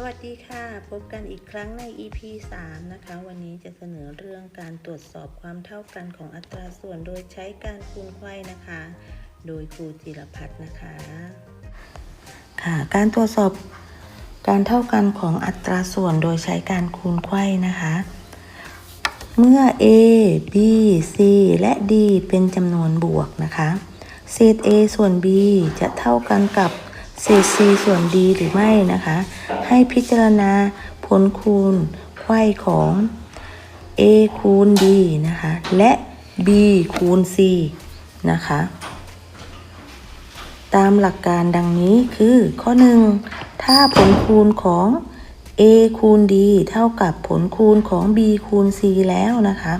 สวัสดีค่ะ พบกันอีกครั้งใน EP 3 นะคะ วันนี้จะเสนอเรื่องการตรวจสอบความเท่ากันของอัตราส่วนโดยใช้การคูณไขว้นะคะ โดยครูจิรพัฒน์นะคะ ค่ะ การตรวจสอบการเท่ากันของอัตราส่วนโดยใช้การคูณไขว้นะคะ เมื่อ a b c และ d เป็นจำนวนบวกนะคะ เศษ a ส่วน b จะเท่ากันกับ เศษ c ส่วน d หรือไม่นะคะ ให้พิจารณาผลคูณไขว้ของ a คูณ d นะคะ และ b คูณ c นะคะ ตามหลักการดังนี้คือข้อ 1 ถ้าผลคูณของ a คูณ d เท่ากับผลคูณของ b คูณ c แล้วนะคะ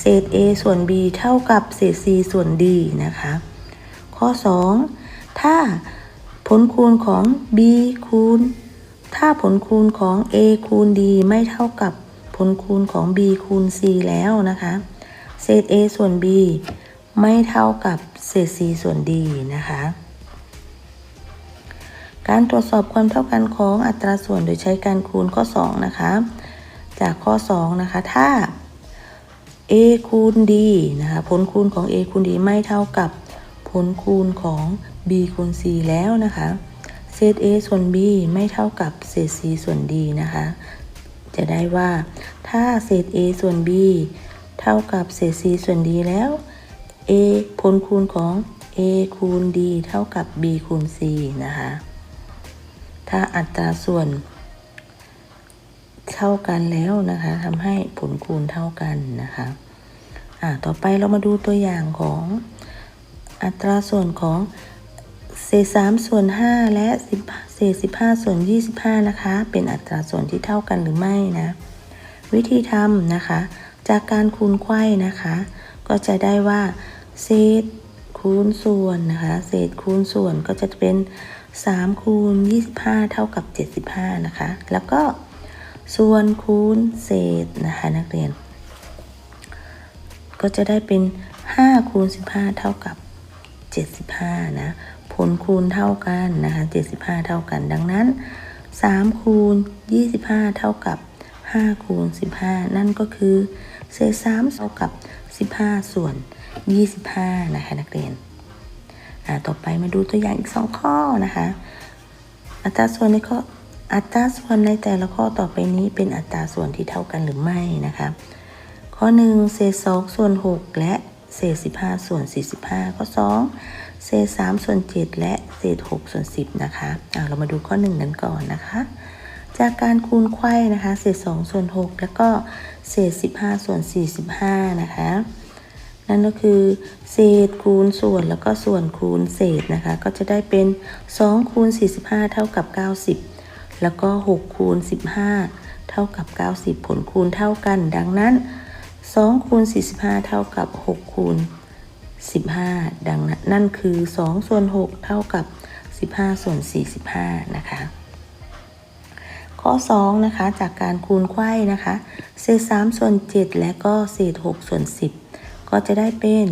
เศษ a ส่วน b เท่ากับเศษ c ส่วน d นะคะ ข้อ 2 ถ้า ลคูณของ b คูณ ถ้าผลคูณของ a คูณ d ไม่เท่ากับผลคูณของ b คูณ c แล้วนะคะ เศษ a ส่วน b ไม่เท่ากับเศษ c ส่วน d นะคะ การตรวจสอบความเท่ากันของอัตราส่วนโดยใช้การคูณข้อ 2 นะคะ จากข้อ 2 นะคะ ถ้า a คูณ d นะคะ ผลคูณของ a คูณ d ไม่เท่ากับ ผลคูณของ b คูณ c แล้วนะคะเศษ a ส่วน b ไม่เท่ากับเศษ c ส่วน d นะคะ จะได้ว่า ถ้าเศษ a ส่วน b เท่ากับเศษ c ส่วน d แล้ว a ผลคูณของ a คูณ d เท่ากับ b คูณ c นะคะ ถ้าอัตราส่วนเท่ากันแล้วนะคะทำให้ผลคูณเท่ากันนะคะ อ่า ต่อไปเรามาดูตัวอย่างของ อัตราส่วนของเศษสามส่วนห้าและเศษสิบห้าส่วนยี่สิบห้านะคะ เป็นอัตราส่วนที่เท่ากันหรือไม่นะ วิธีทำนะคะ จากการคูณไขว้นะคะ ก็จะได้ว่า เศษคูณส่วนนะคะ เศษคูณส่วนก็จะเป็น3คูณ25 เท่ากับ 75 นะคะ แล้วก็ส่วนคูณเศษนะคะนักเรียน ก็จะได้เป็น5คูณ15 เท่ากับ 75 นะ ผลคูณเท่ากันนะคะ 75 เท่ากัน ดังนั้น 3 คูณ 25 เท่ากับ 5 คูณ 15 นั่นก็คือ เศษ3เท่ากับ 15 ส่วน 25 นะคะนักเรียน ต่อไปมาดูตัวอย่างอีก 2 ข้อนะคะ อัตราส่วนในข้ออัตราส่วนในแต่ละข้อต่อไปนี้เป็นอัตราส่วนที่เท่ากันหรือไม่นะคะ ข้อ 1 เศษ2ส่วน 6 และ เศษ 15 ส่วน 45 ข้อ 2 เศษ 3 ส่วน 7 และเศษ 6 ส่วน 10 นะคะอ่าเรามาดูข้อ1นั้นก่อนนะคะ จากการคูณไขว้นะคะ เศษ 2 ส่วน 6 แล้วก็เศษ 15 ส่วน 45 นะคะ นั่นก็คือ เศษคูณส่วนแล้วก็ส่วนคูณเศษนะคะ ก็จะได้เป็น 2 คูณ 45 เท่ากับ 90 แล้วก็ 6 คูณ 15 เท่ากับ 90 ผลคูณเท่ากัน ดังนั้น 2คูณ45 เท่ากับ 6 คูณ 15 ดังนั้นนั่นคือ 2 ส่วน 6 เท่ากับ 15 ส่วน 45 นะคะ ข้อ 2 นะคะ จากการคูณไข้นะคะ เศษ 3 ส่วน 7 และก็เศษ 6 ส่วน 10 ก็จะได้เป็น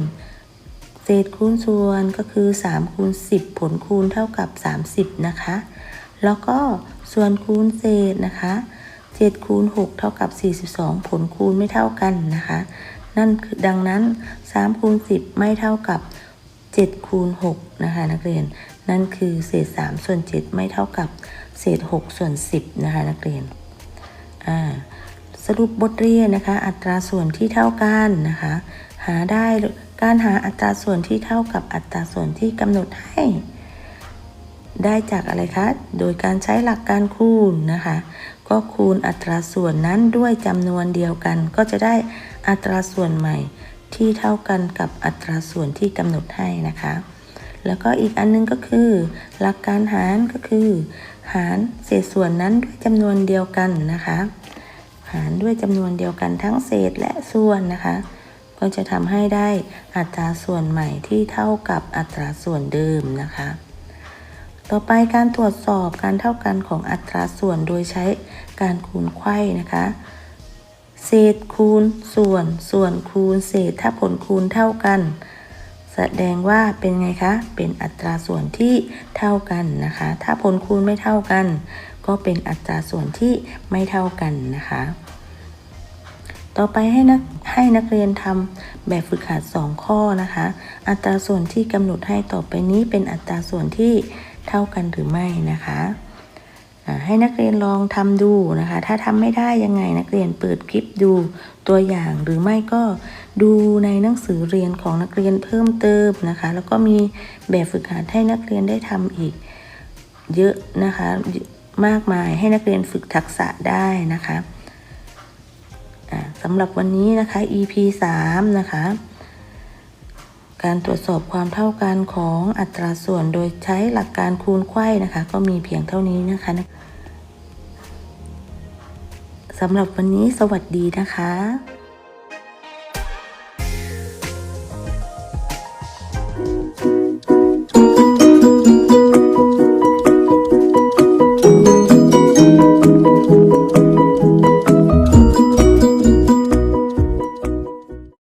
เศษคูณส่วนก็คือ 3 คูณ 10 ผลคูณเท่ากับ 30 นะคะ แล้วก็ส่วนคูณเศษนะคะ 7คูณ6เท่ากับ 42 ผลคูณไม่เท่ากันนะคะ นั่นคือดังนั้น3คูณ10 ไม่เท่ากับ7คูณ6นะคะนักเรียน นั่นคือเศษ 3 ส่วน 7 ไม่เท่ากับเศษ 6 ส่วน 10 นะคะนักเรียนสรุปบทเรียนนะคะอัตราส่วนที่เท่ากันนะคะหาได้การหาอัตราส่วนที่เท่ากับอัตราส่วนที่กำหนดให้ ได้จากอะไรคะ โดยการใช้หลักการคูณนะคะ ก็คูณอัตราส่วนนั้นด้วยจำนวนเดียวกัน ก็จะได้อัตราส่วนใหม่ที่เท่ากันกับอัตราส่วนที่กำหนดให้นะคะ แล้วก็อีกอันนึงก็คือ หลักการหารก็คือ หารเศษส่วนนั้นด้วยจำนวนเดียวกันนะคะ หารด้วยจำนวนเดียวกันทั้งเศษและส่วนนะคะ ก็จะทำให้ได้อัตราส่วนใหม่ที่เท่ากับอัตราส่วนเดิมนะคะ ต่อไปการตรวจสอบการเท่ากันของอัตราส่วนโดยใช้การคูณไขว้นะคะ เศษคูณส่วน ส่วนคูณเศษถ้าผลคูณเท่ากัน แสดงว่าเป็นไงคะ เป็นอัตราส่วนที่เท่ากันนะคะ ถ้าผลคูณไม่เท่ากัน ก็เป็นอัตราส่วนที่ไม่เท่ากันนะคะ ต่อไปให้นักให้นักเรียนทำแบบฝึกหัด2ข้อนะคะ อัตราส่วนที่กำหนดให้ต่อไปนี้เป็นอัตราส่วนที่ เท่ากันหรือไม่นะคะให้นักเรียนลองทำดูนะคะ ถ้าทำไม่ได้ยังไงนักเรียนเปิดคลิปดูตัวอย่างหรือไม่ก็ดูในหนังสือเรียนของนักเรียนเพิ่มเติมนะคะ แล้วก็มีแบบฝึกหัดให้นักเรียนได้ทำอีกเยอะนะคะมากมายให้นักเรียนฝึกทักษะได้นะคะสำหรับวันนี้นะคะ EP 3 นะคะ การตรวจสอบความเท่ากันของอัตราส่วนโดยใช้หลักการคูณไขว้นะคะ ก็มีเพียงเท่านี้นะคะสำหรับวันนี้สวัสดีนะคะ